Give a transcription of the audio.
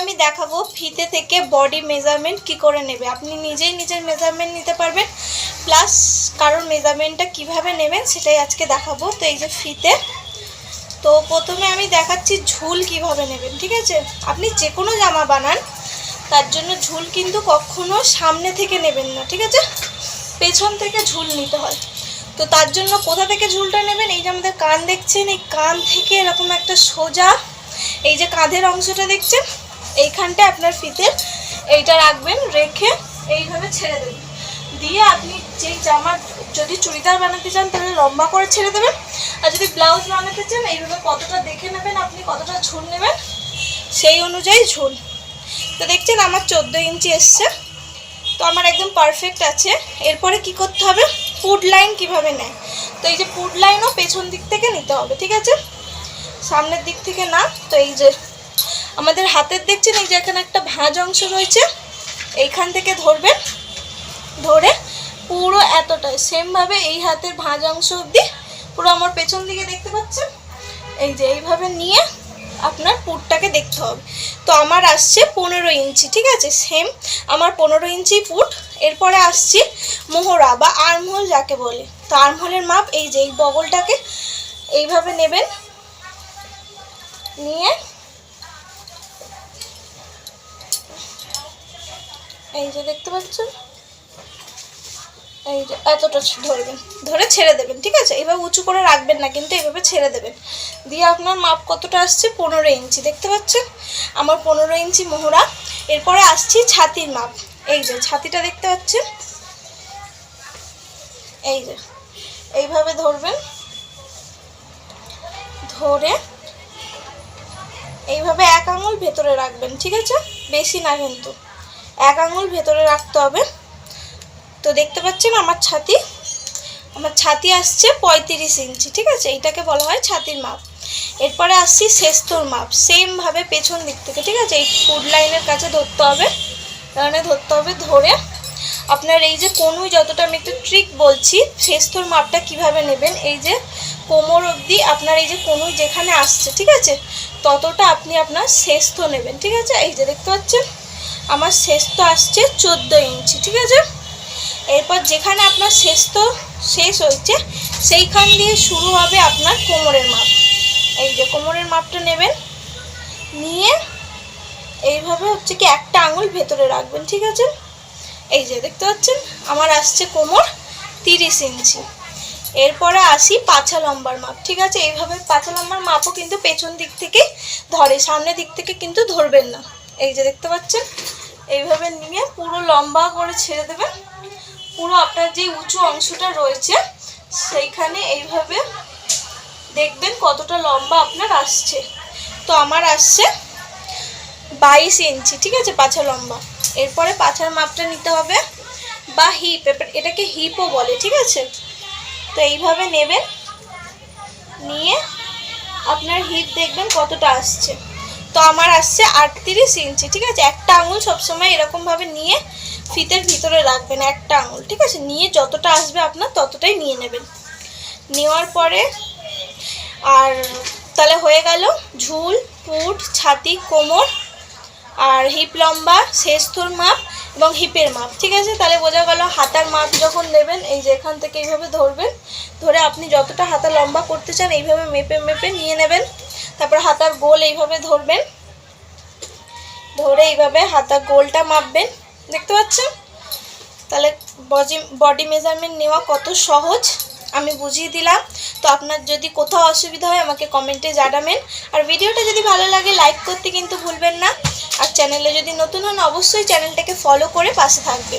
আমি দেখাবো ফিতে থেকে বডি মেজারমেন্ট কি করে নেবে। আপনি নিজেই নিজের মেজারমেন্ট নিতে পারবেন প্লাস কারোর মেজারমেন্টটা কীভাবে নেবেন সেটাই আজকে দেখাবো। তো এই যে ফিতে, তো প্রথমে আমি দেখাচ্ছি ঝুল কীভাবে নেবেন, ঠিক আছে? আপনি যে কোনো জামা বানান, তার জন্য ঝুল কিন্তু কখনো সামনে থেকে নেবেন না, ঠিক আছে? পেছন থেকে ঝুল নিতে হয়। তো তার জন্য কোথা থেকে ঝুলটা নেবেন? এই যে আমাদের কান দেখছেন, এই কান থেকে এরকম একটা সোজা, এই যে কাঁধের অংশটা দেখছেন এইখানটা আপনার ফিতে এইটা রাখবেন, রেখে এইভাবে ছেড়ে দেবেন। দিয়ে আপনি যেই জামা যদি চুড়িদার বানাতে চান, তাহলে লম্বা করে ছেড়ে দেবেন। আর যদি ব্লাউজ বানাতে চান, এইভাবে কতটা দেখে নেবেন, আপনি কতটা ঝুল নেবেন, সেই অনুযায়ী ঝুল। তো দেখছেন আমার চোদ্দ ইঞ্চি এসছে। তো আমার একদম পারফেক্ট আছে। এরপরে কি করতে হবে? ফুড লাইন কীভাবে নেয়? তো এই যে ফুড লাইনও পেছন দিক থেকে নিতে হবে, ঠিক আছে? সামনের দিক থেকে না, তো এই যে আমাদের হাতের দেখছেন এই যে এখানে একটা ভাঁজ অংশ রয়েছে। এইখান থেকে ধরবেন, ধরে পুরো এতটাই, সেমভাবে এই হাতের ভাঁজ অংশ অবধি পুরো আমার পেছন দিকে দেখতে পাচ্ছেন? এই যে এইভাবে নিয়ে আপনার পুটটাকে দেখতে হবে। তো আমার আসছে পনেরো ইঞ্চি, ঠিক আছে? সেম আমার পনেরো ইঞ্চি পুট। এরপরে আসছি মোহরা বা আর্মহোল যাকে বলে। তো আর্মহোলের মাপ এই যে এই বগলটাকে এইভাবে নেবেন, নিয়ে এই যে দেখতে পাচ্ছেন? এই যে এতটা ধরবেন, ধরে ছেড়ে দেবেন, ঠিক আছে? এভাবে উঁচু করে রাখবেন না, কিন্তু এভাবে ছেড়ে দেবেন। দিয়ে আপনার মাপ কতটা আসছে? পনেরো ইঞ্চি, দেখতে পাচ্ছেন? আমার পনেরো ইঞ্চি মোহরা, এরপরে আসছি ছাতির মাপ। এই যে, ছাতিটা দেখতে পাচ্ছেন? এই যে, এইভাবে ধরবেন। ধরে এইভাবে এক আঙুল ভেতরে রাখবেন, ঠিক আছে? বেশি না কিন্তু। এক আঙুল ভেতরে রাখতে হবে। তো দেখতে পাচ্ছেন আমার ছাতি আমার ছাতি আসছে পঁয়ত্রিশ ইঞ্চি, ঠিক আছে? এইটাকে বলা হয় ছাতির মাপ। এরপরে আসছি শেস্তর মাপ সেমভাবে পেছন দিক থেকে, ঠিক আছে? এই ফুড লাইনের কাছে ধরতে হবে কারণে ধরতে হবে ধরে। আপনার এই যে কনুই যতটা আমি একটু ট্রিক বলছি, শেস্তর মাপটা কীভাবে নেবেন? এই যে কোমর অবধি আপনার এই যে কনুই যেখানে আসছে, ঠিক আছে? ততটা আপনি আপনার শেস্ত নেবেন, ঠিক আছে? এই যে দেখতে পাচ্ছেন? আমার শেষ তো আসছে চোদ্দ ইঞ্চি, ঠিক আছে? এরপর যেখানে আপনার শেষ তো শেষ হয়েছে, সেইখান দিয়ে শুরু হবে আপনার কোমরের মাপ। এই যে কোমরের মাপটা নেবেন, নিয়ে এইভাবে হচ্ছে কি একটা আঙুল ভেতরে রাখবেন, ঠিক আছে? এই যে দেখতে পাচ্ছেন, আমার আসছে কোমর তিরিশ ইঞ্চি। এরপরে আসি পাছা লম্বার মাপ, ঠিক আছে? এইভাবে পাছা লম্বার মাপও কিন্তু পেছন দিক থেকে ধরে, সামনের দিক থেকে কিন্তু ধরবেন না। এই যে দেখতে পাচ্ছেন, এইভাবে নিয়ে পুরো লম্বা করে ছেড়ে দেবেন পুরো আপনার যে উঁচু অংশটা রয়েছে, সেইখানে এইভাবে দেখবেন কতটা লম্বা আপনার আসছে। তো আমার আসছে বাইশ ইঞ্চি, ঠিক আছে, পাছা লম্বা। এরপরে পাছার মাপটা নিতে হবে বা হিপ এটাকে হিপও বলে, ঠিক আছে? তো এইভাবে নেবেন, নিয়ে আপনার হিপ দেখবেন কতটা আসছে। তো আমার আসছে আটত্রিশ ইঞ্চি, ঠিক আছে? একটা আঙুল সবসময় এরকমভাবে নিয়ে ফিতের ভিতরে রাখবেন, একটা আঙুল, ঠিক আছে? নিয়ে যতটা আসবে আপনার ততটাই নিয়ে নেবেন। নেওয়ার পরে আর তাহলে হয়ে গেল ঝুল, পুট, ছাতি, কোমর আর হিপ লম্বা শেষথর মাপ এবং হিপের মাপ, ঠিক আছে? তাহলে বোঝা গেল হাতার মাপ যখন নেবেন এই যে এখান থেকে এইভাবে ধরবেন, ধরে আপনি যতটা হাতা লম্বা করতে চান, এইভাবে মেপে মেপে নিয়ে নেবেন। তারপর হাতার গোল এইভাবে ধরবেন। ধরে এইভাবে হাতার গোলটা মাপবেন। দেখতে পাচ্ছেন? তাহলে বডি বডি মেজারমেন্ট নেওয়া কত সহজ? আমি বুঝিয়ে দিলাম। তো আপনার যদি কোথাও অসুবিধা হয়, আমাকে কমেন্টে জানাবেন। আর ভিডিওটা যদি ভালো লাগে লাইক করতে কিন্তু ভুলবেন না। আর চ্যানেলে যদি নতুন হন, অবশ্যই চ্যানেলটাকে ফলো করে পাশে থাকবেন।